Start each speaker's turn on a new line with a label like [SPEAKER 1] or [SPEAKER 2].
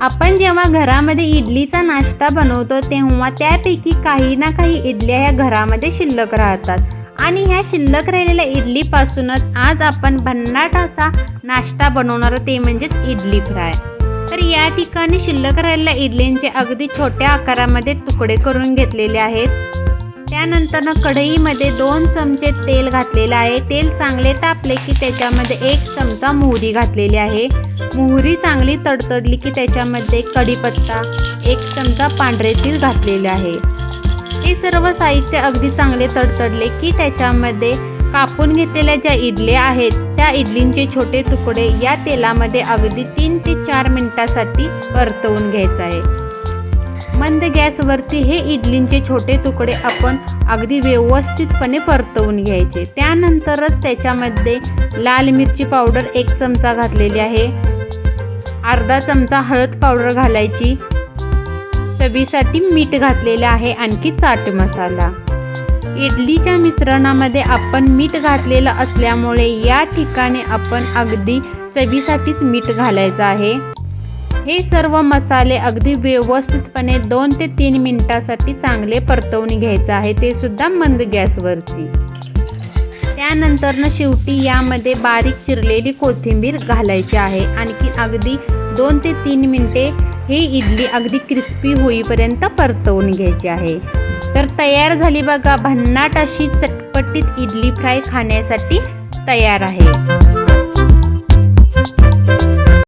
[SPEAKER 1] आपण जेव्हा घरामध्ये इडलीचा नाश्ता बनवतो तेव्हा त्यापैकी काही ना काही इडल्या ह्या घरामध्ये शिल्लक राहतात. आणि ह्या शिल्लक राहिलेल्या इडलीपासूनच आज आपण भन्नाट असा नाश्ता बनवणार आहोत, ते म्हणजेच इडली फ्राय. तर या ठिकाणी शिल्लक राहिलेल्या इडलींचे अगदी छोट्या आकारामध्ये तुकडे करून घेतलेले आहेत. त्यानंतर कढईमध्ये दोन चमचे तेल घातलेलं आहे. तेल चांगले तापले की त्याच्यामध्ये एक चमचा मोहरी घातलेली आहे. मोहरी चांगली तडतडली की त्याच्यामध्ये कढीपत्ता एक चमचा पांढरे तीळ घातलेले आहे. हे सर्व साहित्य अगदी चांगले तडतडले की त्याच्यामध्ये कापून घेतलेल्या ज्या इडल्या आहेत त्या इडलींचे छोटे तुकडे या तेलामध्ये अगदी तीन ते चार मिनिटासाठी परतवून घ्यायचं आहे. मंद गॅसवरती हे इडलींचे छोटे तुकडे आपण अगदी व्यवस्थितपणे परतवून घ्यायचे. त्यानंतरच त्याच्यामध्ये लाल मिरची पावडर एक चमचा घातलेली आहे. अर्धा चमचा हळद पावडर घालायची. चवीसाठी मीठ घातलेलं आहे आणखी चाट मसाला. इडलीच्या मिश्रणामध्ये आपण मीठ घातलेलं असल्यामुळे या ठिकाणी आपण अगदी चवीसाठीच मीठ घालायचं आहे. हे सर्व मसाले अगदी व्यवस्थितपणे दोन ते तीन मिनिटासाठी चांगले परतवून घ्यायचं आहे. ते सुद्धा मंद गॅसवरती. त्यानंतरनं शेवटी यामध्ये बारीक चिरलेली कोथिंबीर घालायची आहे. आणखी अगदी दोन ते तीन मिनटे हे इडली अगदी क्रिस्पी होईपर्यंत परतवून घ्यायची आहे. तर तयार झाली बघा भन्नाट अशी चटपटीत इडली फ्राय खाण्यासाठी तयार आहे.